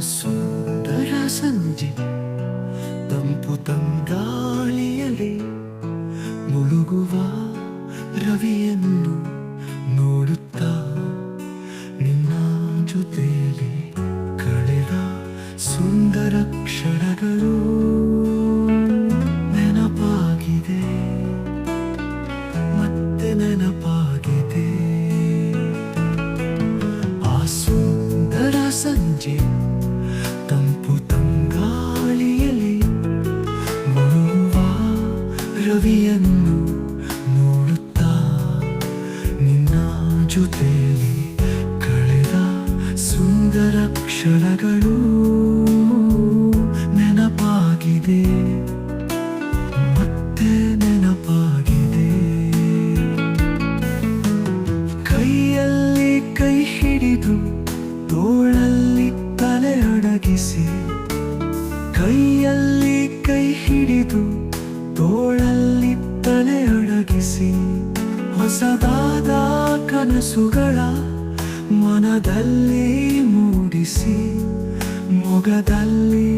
ಸುಂದರ ಸಂಜೆ, ತಂಪು ತಂಗಾಳಿಯಲ್ಲಿ ಮುಳುಗುವ ರವಿಯನ್ನು ನೋಡುತ್ತಾ ನಿನ್ನ ಜೊತೆಯಲ್ಲಿ ಕಳೆದ ಸುಂದರ ಕ್ಷಣಗಳು ನೆನಪಾಗಿದೆ. ಮತ್ತೆ ನೆನಪಾಗಿದೆ ಜೊತೆಯಲ್ಲಿ ಕಳೆದ ಸುಂದರ ಕ್ಷಣಗಳು ನೆನಪಾಗಿದೆ. ಮತ್ತೆ ನೆನಪಾಗಿದೆ. ಕೈಯಲ್ಲಿ ಕೈ ಹಿಡಿದು, ತೋಳಲ್ಲಿ ತಲೆ ಅಡಗಿಸಿ. ಕೈಯಲ್ಲಿ ಕೈ ಹಿಡಿದು, ತೋಳಲ್ಲಿ ತಲೆ ಅಡಗಿಸಿ. ಹೊಸದಾದ ಕನಸುಗಳ ಮನದಲ್ಲಿ ಮೂಡಿಸಿ, ಮೊಗದಲ್ಲಿ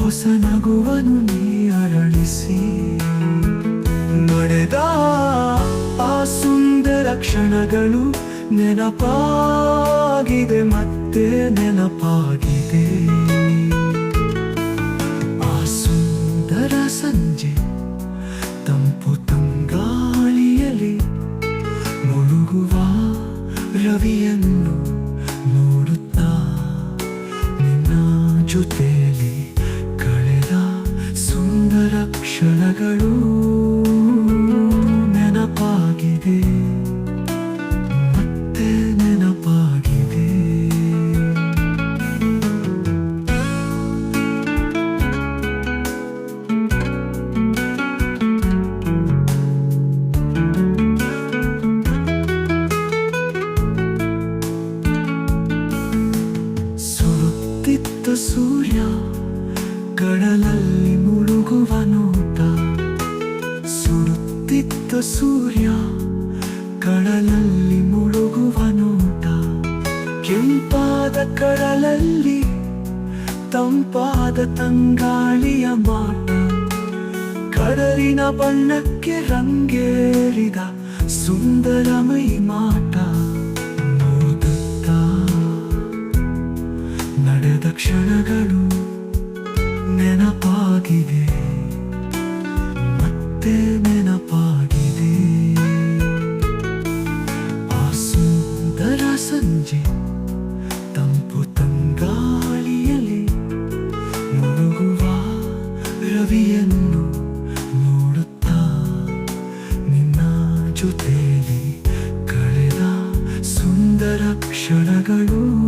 ಹೊಸ ನಗುವನ್ನು ನೀ ಅರಳಿಸಿ. ನಡೆದ ಆ ಸುಂದರ ಕ್ಷಣಗಳು ನೆನಪಾಗಿದೆ, ಮತ್ತೆ ನೆನಪಾಗಿದೆ ಜೊತೆಯಲ್ಲಿ ಕಳೆದ ಸೂರ್ಯ ಕಡಲಲ್ಲಿ ಮುಳುಗುವ ನೋಟ. ಸುಡುತ್ತಿದ್ದ ಸೂರ್ಯ ಕಡಲಲ್ಲಿ ಮುಳುಗುವ ನೋಟ. ಕೆಂಪಾದ ಕಡಲಲ್ಲಿ ತಂಪಾದ ತಂಗಾಳಿಯ ಮಾಟ. ಕಡಲಿನ ಬಣ್ಣಕ್ಕೆ ರಂಗೇರಿದ ಸುಂದರಮಯಿ ಮಾಟ. ಸಂಜೆ ತಂಪು ತಂಗಾಳಿಯಲ್ಲಿ ಮುಳುಗುವ ರವಿಯನ್ನು ಜೊತೆಯಲ್ಲಿ ಕಳೆದ ಸುಂದರ ಕ್ಷಣಗಳು